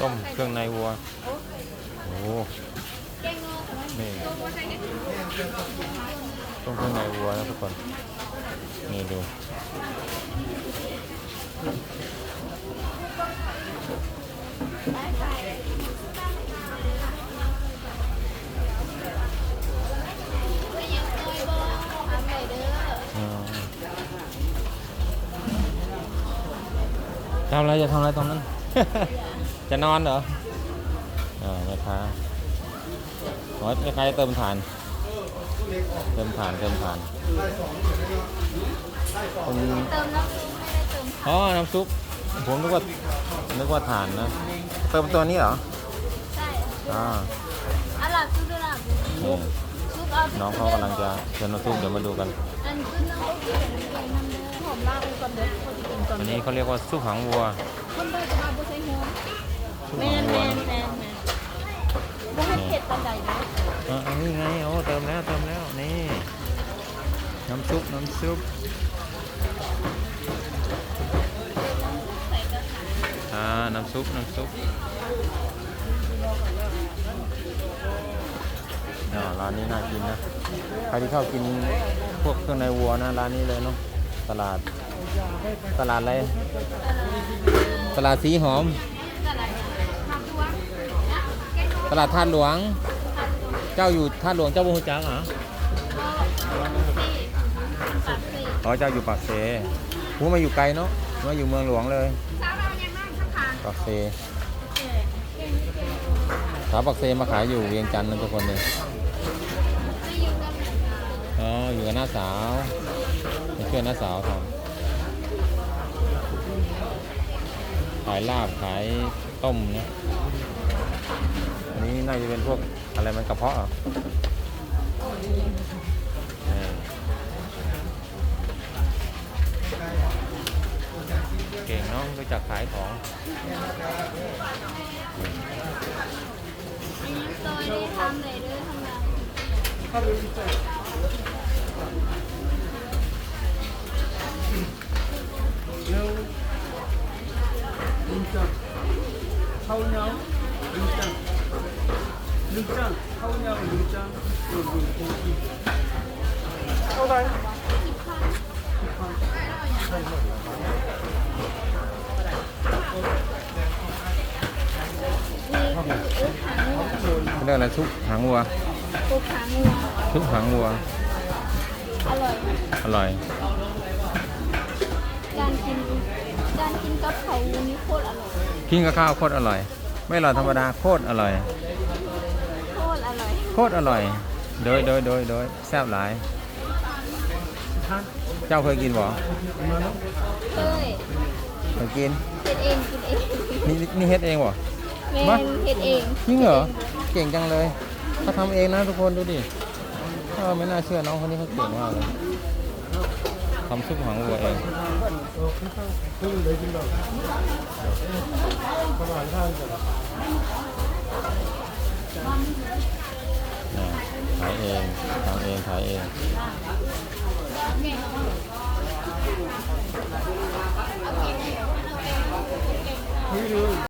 ต้มเครื่องในวัว โอ้โหนี่ต้มเครื่องในวัวนะทุกคน นี่ดู ทำอะไรจะทำอะไรตรงนั้น จะนอนเหรออ่าแม่ค้าขอแม่ค้าจะเติมถ่าน เติมถ่านเติมถ่านคนเติมน้ำซุปไม่ได้เติมอ๋อ น้ำซุป ผมนึกว่า นึกว่าถ่านนะ เติมตัวนี้เหรอ ใช่อ่าอะล่ะซุปด้วยล่ะนี่ซุปเอา น้องเขากำลังจะเติมน้ำซุปเดี๋ยวมาดูกัน อันน้ำซุปที่เป็นเองน้เด้อหอมลาบก่อนเด้อคนกินก่อนอันนี้เขาเรียกว่าซุปหางวัวคนได้จะมาบ่ใส่หัวซุปแมหางนแมวัวนแมนแมนบ่ให้เผ็ดปานใดเด้ออ่านี่ไงโอ้เติมแล้วเติมแล้วนี่น้ำซุปน้ำซุปอ่าน้ำซุปน้ำซุป อ่าร้านนี้น่ากินนะใครที่ชอบกินพวกเครื่องในวัวนะร้านนี้เลยเนาะตลาด ตลาดอะไรตลาดสีหอม ตลาดท่าหลวง เจ้าอยู่ท่าหลวงเจ้าบุญจักเหรออ๋อเจ้าอยู่ปากเซหูมาอยู่ไกลเนาะมาอยู่เมืองหลวงเลยปากเซสาวปากเซมาขายอยู่เวียงจันทร์นะทุกคนเลยาสาวไปช่วยน้าสาวทำขายลาบขายต้มนะอันนี้น่าจะเป็นพวกอะไรมันกระเพาะเหรอเออเก่งเนาะรู้จักขายของซอยได้ทำเลยด้อทำงา đây đây cái này là súp hàng ngua à? súp hàng ngua อะไรซุปหางวัวซุปหางวัวซุปหางวัวอร่อยอร่อย การกินการกินกับไข่วุ้นนี่โคตรอร่อยกินกับข้าวโคตรอร่อย ไม่อร่อยธรรมดาโคตรอร่อย โคตรอร่อยโคตรอร่อย โดยโดยโดยโดยแซ่บหลาย เจ้าเคยกินบ่เอ้ยเคยกิน เฮ็ดเองกินเองนี่นี่เฮ็ดเองบ่ แม่มานเฮ็ดเองจริงเหรอ เก่งจังเลยเขาทำเองนะทุกคนดูดิเออไม่น่าเชื่อน้องคนนี้เขาเก่งมากเลยทำซุปหางวัวเองขายเองทำเองขายเอง